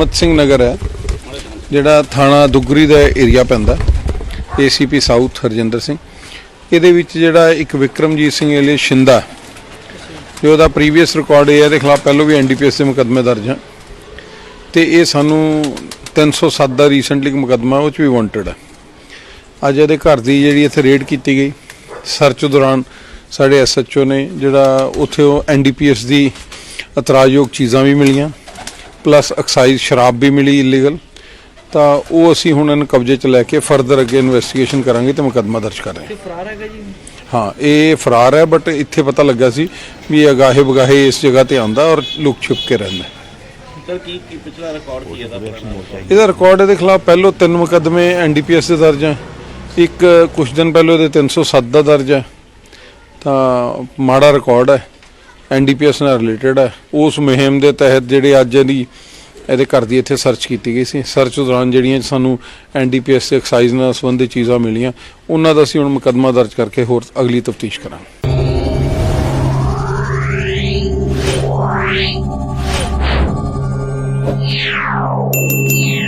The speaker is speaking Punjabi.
ਮਤ ਸਿੰਘ ਨਗਰ ਹੈ, ਜਿਹੜਾ ਥਾਣਾ ਦੁੱਗਰੀ ਦਾ ਏਰੀਆ ਪੈਂਦਾ ਏਸੀਪੀ ਸਾਊਥ ਹਰਜਿੰਦਰ ਸਿੰਘ। ਇਹਦੇ ਵਿੱਚ ਜਿਹੜਾ ਇੱਕ ਵਿਕਰਮਜੀਤ ਸਿੰਘ ਏਲੇ ਸ਼ਿੰਦਾ ਜੋ ਉਹਦਾ ਪ੍ਰੀਵੀਅਸ ਰਿਕਾਰਡ ਇਹ ਹੈ ਦੇ ਖਿਲਾਫ ਪਹਿਲਾਂ ਵੀ ਐਨਡੀਪੀਐਸ ਦੇ ਮੁਕੱਦਮੇ ਦਰਜ ਹੈ ਤੇ ਇਹ ਸਾਨੂੰ 307 ਦਾ ਰੀਸੈਂਟਲੀ ਇੱਕ ਮੁਕੱਦਮਾ, ਉਹ ਚ ਵੀ ਵਾਂਟਡ ਹੈ। ਅੱਜ ਇਹਦੇ ਘਰ ਦੀ ਜਿਹੜੀ ਇੱਥੇ ਰੇਡ ਕੀਤੀ ਗਈ ਸਰਚ ਦੌਰਾਨ ਸਾਡੇ ਐਸਐਚਓ ਨੇ ਜਿਹੜਾ ਉੱਥੇ ਉਹ ਐਨਡੀਪੀਐਸ ਦੀ ਇਤਰਾਜ਼ਯੋਗ ਚੀਜ਼ਾਂ ਵੀ ਮਿਲੀਆਂ। ਪਲੱਸ ਐਕਸਾਈਜ਼ ਸ਼ਰਾਬ ਵੀ ਮਿਲੀ ਇਲੀਗਲ ਤਾਂ ਉਹ ਅਸੀਂ ਹੁਣ ਇਹਨੂੰ ਕਬਜ਼ੇ 'ਚ ਲੈ ਕੇ ਫਰਦਰ ਅੱਗੇ ਇਨਵੈਸਟੀਗੇਸ਼ਨ ਕਰਾਂਗੇ ਤੇ ਮੁਕੱਦਮਾ ਦਰਜ ਕਰਾਂਗੇ ਤੇ ਫਰਾਰ ਹੈਗਾ ਜੀ? ਹਾਂ ਇਹ ਫਰਾਰ ਹੈ ਬਟ ਇੱਥੇ ਪਤਾ ਲੱਗਾ ਸੀ ਵੀ ਇਹ ਅਗਾਹੇ ਬਗਾਹੇ ਇਸ ਜਗ੍ਹਾ ਤੇ ਆਉਂਦਾ ਔਰ ਲੁਕ ਛੁਪ ਕੇ ਰਹਿੰਦਾ ਸਰ ਕੀ ਕੀ ਪਿਛਲਾ ਰਿਕਾਰਡ ਕੀ ਇਹਦਾ ਪੁਰਾਣਾ ਇਹਦਾ ਰਿਕਾਰਡ ਇਹਦੇ ਖਿਲਾਫ ਪਹਿਲੋਂ ਤਿੰਨ ਮੁਕੱਦਮੇ ਐਨਡੀਪੀਐਸ ਦੇ ਦਰਜ ਹੈ ਇੱਕ ਕੁਝ ਦਿਨ ਪਹਿਲਾਂ ਇਹਦੇ 307 ਦਾ ਦਰਜ ਹੈ ਤਾਂ ਮਾੜਾ ਰਿਕਾਰਡ ਹੈ। ਐਨਡੀਪੀਐਸ ਨਾਲ ਰਿਲੇਟਡ ਹੈ। ਉਸ ਮੁਹਿੰਮ ਦੇ ਤਹਿਤ ਜਿਹੜੇ ਅੱਜ ਇਹਦੀ ਇਹਦੇ ਘਰ ਦੀ ਇੱਥੇ ਸਰਚ ਕੀਤੀ ਗਈ ਸੀ। ਸਰਚ ਦੌਰਾਨ ਜਿਹੜੀਆਂ ਸਾਨੂੰ ਐਨਡੀਪੀਐਸ ਦੇ ਐਕਸਾਈਜ਼ ਨਾਲ ਸੰਬੰਧਿਤ ਚੀਜ਼ਾਂ ਮਿਲੀਆਂ। ਉਹਨਾਂ ਦਾ ਅਸੀਂ ਹੁਣ ਮੁਕੱਦਮਾ ਦਰਜ ਕਰਕੇ ਹੋਰ ਅਗਲੀ ਤਫਤੀਸ਼ ਕਰਾਂਗੇ। Yeah.